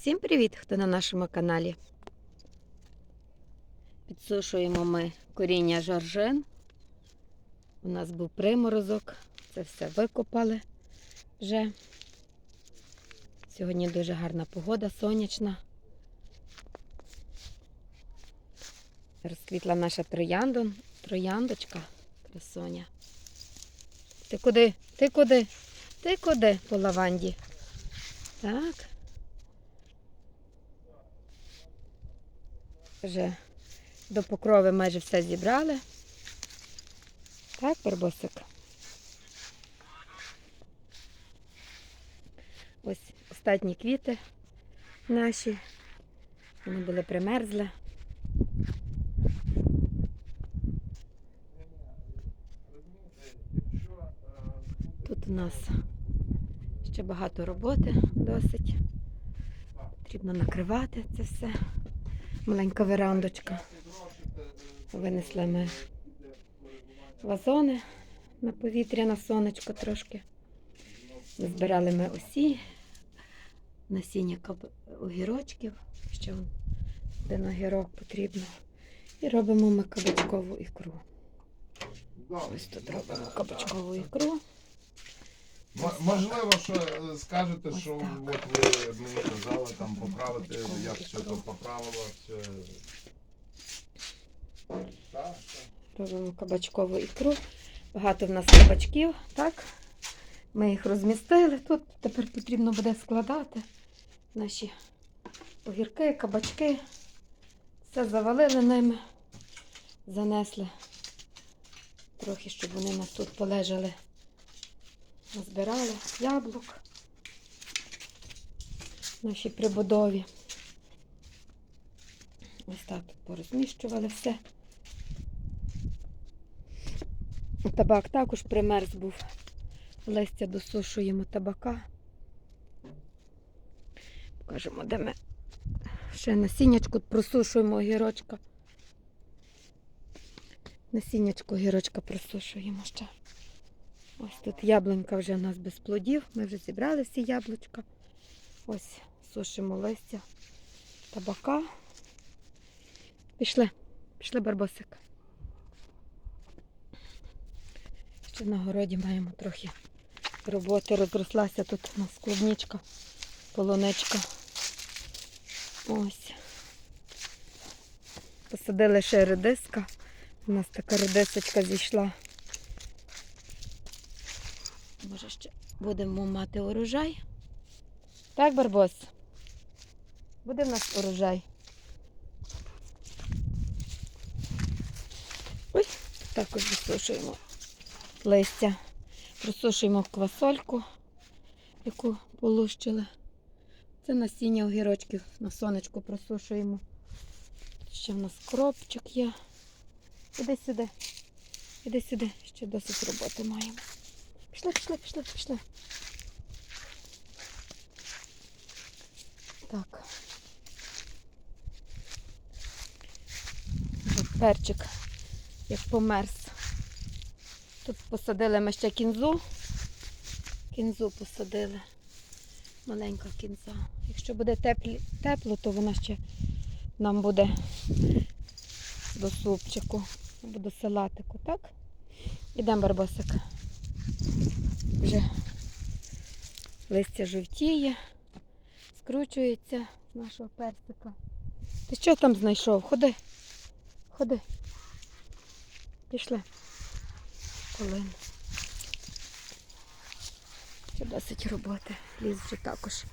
Всім привіт, хто на нашому каналі. Підсушуємо ми коріння жоржин. У нас був приморозок, це все викопали вже. Сьогодні дуже гарна погода, сонячна. Розквітла наша троянду, трояндочка, красоня. Ти куди? Ти куди? Ти куди по лаванді? Так. Вже до покрови майже все зібрали. Так, барбосик? Ось останні квіти наші. Вони були примерзли. Тут у нас ще багато роботи досить. Потрібно накривати це все. Маленька верандочка. Винесли ми вазони на повітря, на сонечко трошки. Збирали ми усі насіння огірочків. Ще один огірок потрібно. І робимо ми кабачкову ікру. Ось тут робимо кабачкову ікру. М- Можливо, що е, скажете, що от ви мені казали там поправити, Бачково, я все то поправила, все. Так. Робимо кабачкову ікру. Багато в нас кабачків, так? Ми їх розмістили. Тут тепер потрібно буде складати наші огірки, кабачки. Все завалили ними, занесли трохи, щоб вони у нас тут полежали. Назбирали яблук. Наші прибудові. Ось так тут порозміщували все. Табак також примерз був. Листя досушуємо табака. Покажемо, де ми ще насіннячку просушуємо огірочка. Насіннячку огірочка просушуємо ще. Ось тут яблунька вже у нас без плодів. Ми вже зібрали всі яблучка. Ось сушимо листя табака. Пішли, пішли барбосик. Ще на городі маємо трохи роботи. Розрослася тут у нас клубничка, полуничка. Ось. Посадили ще редиска. У нас така редисочка зійшла. Може ще будемо мати урожай. Так, Барбос? Буде в нас урожай. Ось, також висушуємо листя. Просушуємо квасольку, яку полущили. Це насіння огірочків на сонечку просушуємо. Ще в нас кропчик є. Іди сюди. Іди сюди. Ще досить роботи маємо. Пішли, пішли, пішли, пішли. Так. Перчик як померз. Тут посадили ми ще кінзу. Кінзу посадили. Маленька кінза. Якщо буде теплі, тепло, то вона ще нам буде до супчику або до салатику, так? Ідемо, барбосик. Вже листя жовтіє, скручується з нашого персика. Ти що там знайшов? Ходи. Ходи. Пішли. Полин. Ще досить роботи. Ліс вже також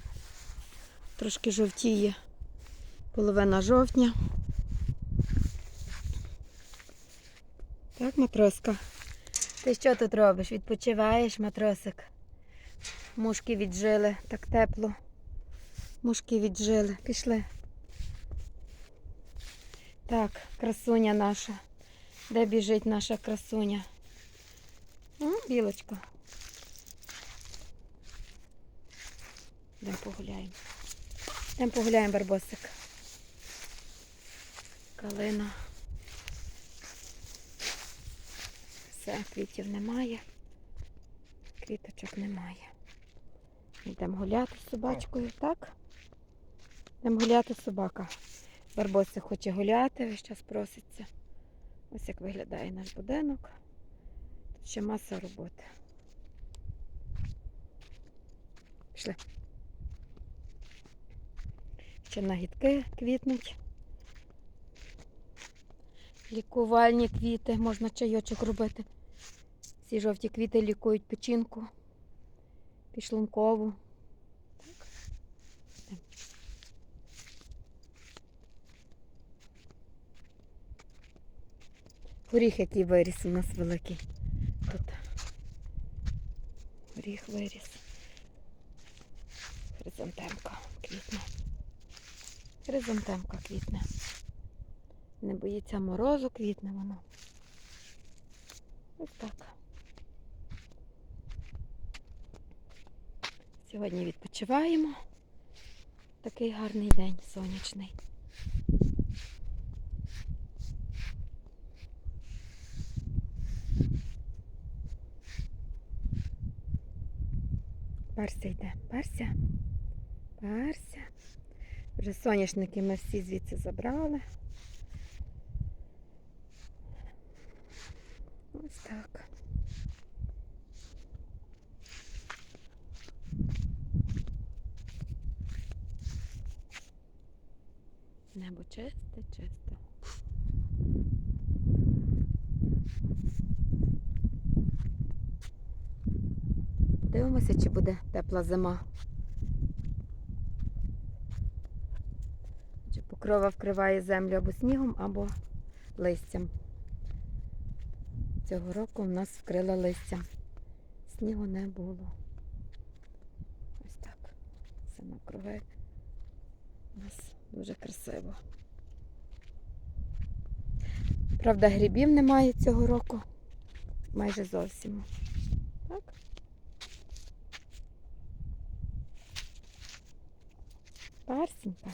трошки жовтіє. Половина жовтня. Так, матроска. Ти що тут робиш? Відпочиваєш, матросик? Мушки віджили, так тепло. Мушки віджили. Пішли. Так, красуня наша. Де біжить наша красуня? М, білочка. Йдемо погуляємо. Йдемо погуляємо, барбосик. Калина. Все, квітів немає. Квіточок немає. Йдемо гуляти з собачкою, так? Йдемо гуляти собака. Барбося хоче гуляти, весь час проситься. Ось як виглядає наш будинок. Тут ще маса роботи. Пішли. Ще нагідки квітнуть. Лікувальні квіти, можна чайочок робити. Ці жовті квіти лікують печінку, підшлункову. Так. Горіх, який виріс у нас великий. Тут горіх виріс. Хризантемка квітне. Хризантемка квітне. Не боїться морозу, квітне воно. Ось так. Сьогодні відпочиваємо. Такий гарний день сонячний. Перся йде. Перся. Перся. Вже соняшники ми всі звідси забрали. Ось так. Небо чисте, чисте. Подивимося, чи буде тепла зима. Чи покрова вкриває землю або снігом, або листям. Цього року в нас вкрила листям. Снігу не було. Ось так. Навкруги. У нас дуже красиво. Правда, грибів немає цього року. Майже зовсім. Так? Парсенька.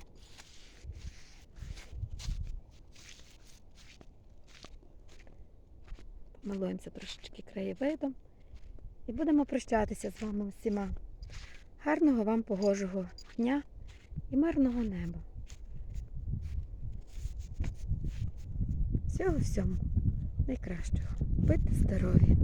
Помилуємося трошечки краєвидом. І будемо прощатися з вами усіма. Гарного вам погожого дня і мирного неба. Всього всьому найкращого. Будьте здорові!